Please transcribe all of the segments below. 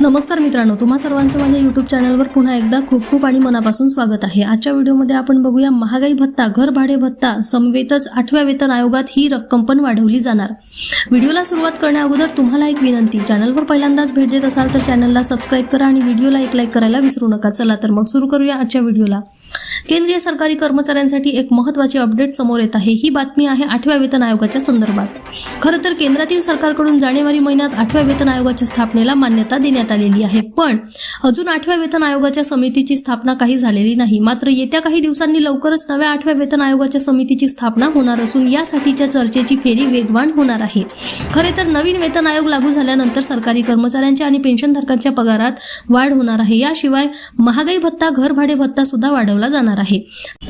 नमस्कार मित्रांनो तुम्हा सर्वांचं माझ्या युट्यूब चॅनलवर पुन्हा एकदा खूप खूप आणि मनापासून स्वागत आहे. आजच्या व्हिडिओमध्ये आपण बघूया महागाई भत्ता घर भाडे भत्ता समवेतच आठव्या वेतन आयोगात ही रक्कम पण वाढवली जाणार. व्हिडिओला सुरुवात करण्याअगोदर तुम्हाला एक विनंती चॅनलवर पहिल्यांदाच भेट देत असाल तर चॅनलला सबस्क्राईब करा आणि व्हिडिओला एक लाईक करायला विसरू नका. चला तर मग सुरू करूया आजच्या व्हिडिओला. केंद्रीय सरकारी कर्मचाऱ्यांसाठी एक महत्त्वाची अपडेट समोर येत आहे. ही बातमी आहे आठव्या वेतन आयोगाच्या संदर्भात. खरं तर केंद्रातील सरकारकडून जानेवारी महिन्यात आठव्या वेतन आयोगाच्या स्थापनेला मान्यता देण्यात आलेली आहे. पण अजून आठव्या वेतन आयोगाच्या समितीची स्थापना काही झालेली नाही. मात्र येत्या काही दिवसांनी लवकरच नव्या आठव्या वेतन आयोगाच्या समितीची स्थापना होणार असून यासाठीच्या चर्चेची फेरी वेगवान होणार आहे. खरे तर नवीन वेतन आयोग लागू झाल्यानंतर सरकारी कर्मचाऱ्यांच्या आणि पेन्शनधारकांच्या पगारात वाढ होणार आहे. याशिवाय महागाई भत्ता घरभाडे भत्ता सुद्धा वाढवला जाणार आहे.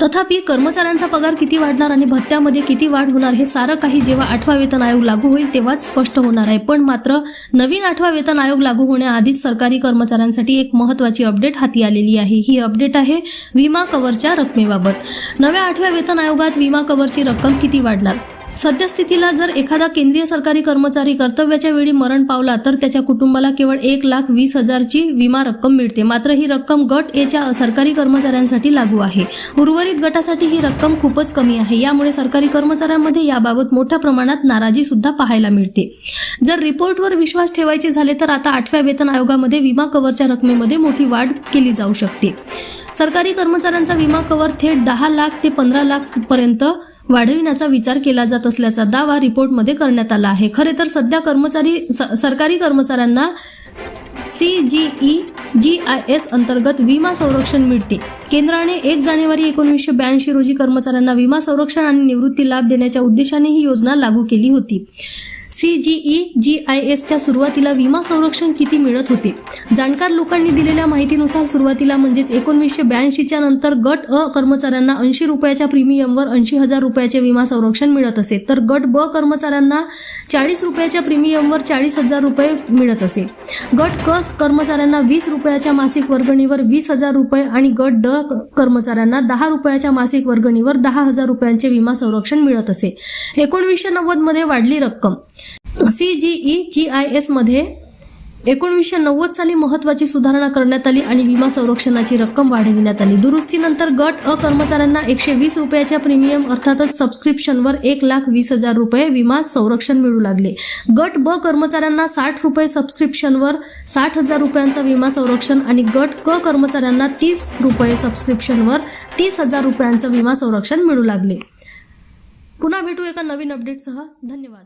तथापि कर्मचाऱ्यांचा पगार किती वाढणार आणि भत्त्यामध्ये किती वाढ होणार हे सारं काही जेव्हा आठवा वेतन आयोग लागू होईल तेव्हाच स्पष्ट होणार आहे. पण मात्र नवीन आठवा वेतन आयोग लागू होण्याआधीच सरकारी कर्मचाऱ्यांसाठी एक महत्त्वाची अपडेट हाती आलेली आहे. ही अपडेट आहे विमा कव्हरच्या रकमेबाबत. नव्या आठव्या वेतन आयोगात विमा कव्हरची रक्कम किती वाढणार? सद्यस्थितीला जर एखादा केंद्रीय सरकारी कर्मचारी कर्तव्याच्या वेळी मरण पावला तर त्याच्या कुटुंबाला केवळ एक लाख वीस हजारची विमा रक्कम मिळते. मात्र ही रक्कम गट एच्या सरकारी कर्मचाऱ्यांसाठी लागू आहे. उर्वरित गटासाठी ही रक्कम खूपच कमी आहे. यामुळे सरकारी कर्मचाऱ्यांमध्ये याबाबत मोठ्या प्रमाणात नाराजी सुद्धा पाहायला मिळते. जर रिपोर्टवर विश्वास ठेवायचे झाले तर आता आठव्या वेतन आयोगामध्ये विमा कव्हरच्या रकमेमध्ये मोठी वाढ केली जाऊ शकते. सरकारी कर्मचाऱ्यांचा विमा कव्हर थेट दहा लाख ते पंधरा लाख पर्यंत वाढविण्याचा विचार केला जात असल्याचा दावा रिपोर्टमध्ये करण्यात आला आहे. खरे तर सध्या कर्मचारी स- सरकारी कर्मचाऱ्यांना C G E G I S अंतर्गत विमा संरक्षण मिळते. केंद्राने एक जानेवारी एकोणीसशे ब्याऐंशी रोजी कर्मचाऱ्यांना विमा संरक्षण आणि निवृत्ती लाभ देण्याच्या उद्देशाने ही योजना लागू केली होती. सीजीई जी आय एसच्या सुरुवातीला विमा संरक्षण किती मिळत होते? जाणकार लोकांनी दिलेल्या माहितीनुसार सुरुवातीला म्हणजेच एकोणीसशे ब्याऐंशीच्या नंतर गट अ कर्मचाऱ्यांना ऐंशी रुपयाच्या प्रीमियमवर ऐंशी हजार रुपयाचे विमा संरक्षण मिळत असे. तर गट ब कर्मचाऱ्यांना चाळीस रुपयाच्या प्रीमियमवर चाळीस हजार रुपये मिळत असे. गट क कर्मचाऱ्यांना वीस रुपयाच्या मासिक वर्गणीवर वीस हजार रुपये आणि गट ड कर्मचाऱ्यांना दहा रुपयाच्या मासिक वर्गणीवर दहा हजार रुपयांचे विमा संरक्षण मिळत असे. एकोणवीसशे नव्वदमध्ये वाढली रक्कम. C G E G I एसमध्ये एकोणीसशे एकोणवीसशे नव्वद साली महत्त्वाची सुधारणा करण्यात आली आणि विमा संरक्षणाची रक्कम वाढविण्यात आली. दुरुस्तीनंतर गट अ कर्मचाऱ्यांना एकशे वीस रुपयाच्या प्रीमियम अर्थातच सबस्क्रिप्शनवर एक लाख वीस हजार रुपये विमा संरक्षण मिळू लागले. गट ब कर्मचाऱ्यांना साठ रुपये सबस्क्रिप्शनवर साठ हजार रुपयांचा विमा संरक्षण आणि गट क कर्मचाऱ्यांना तीस रुपये सबस्क्रिप्शनवर तीस हजार रुपयांचं विमा संरक्षण मिळू लागले. पुन्हा भेटू एका नवीन अपडेटसह धन्यवाद.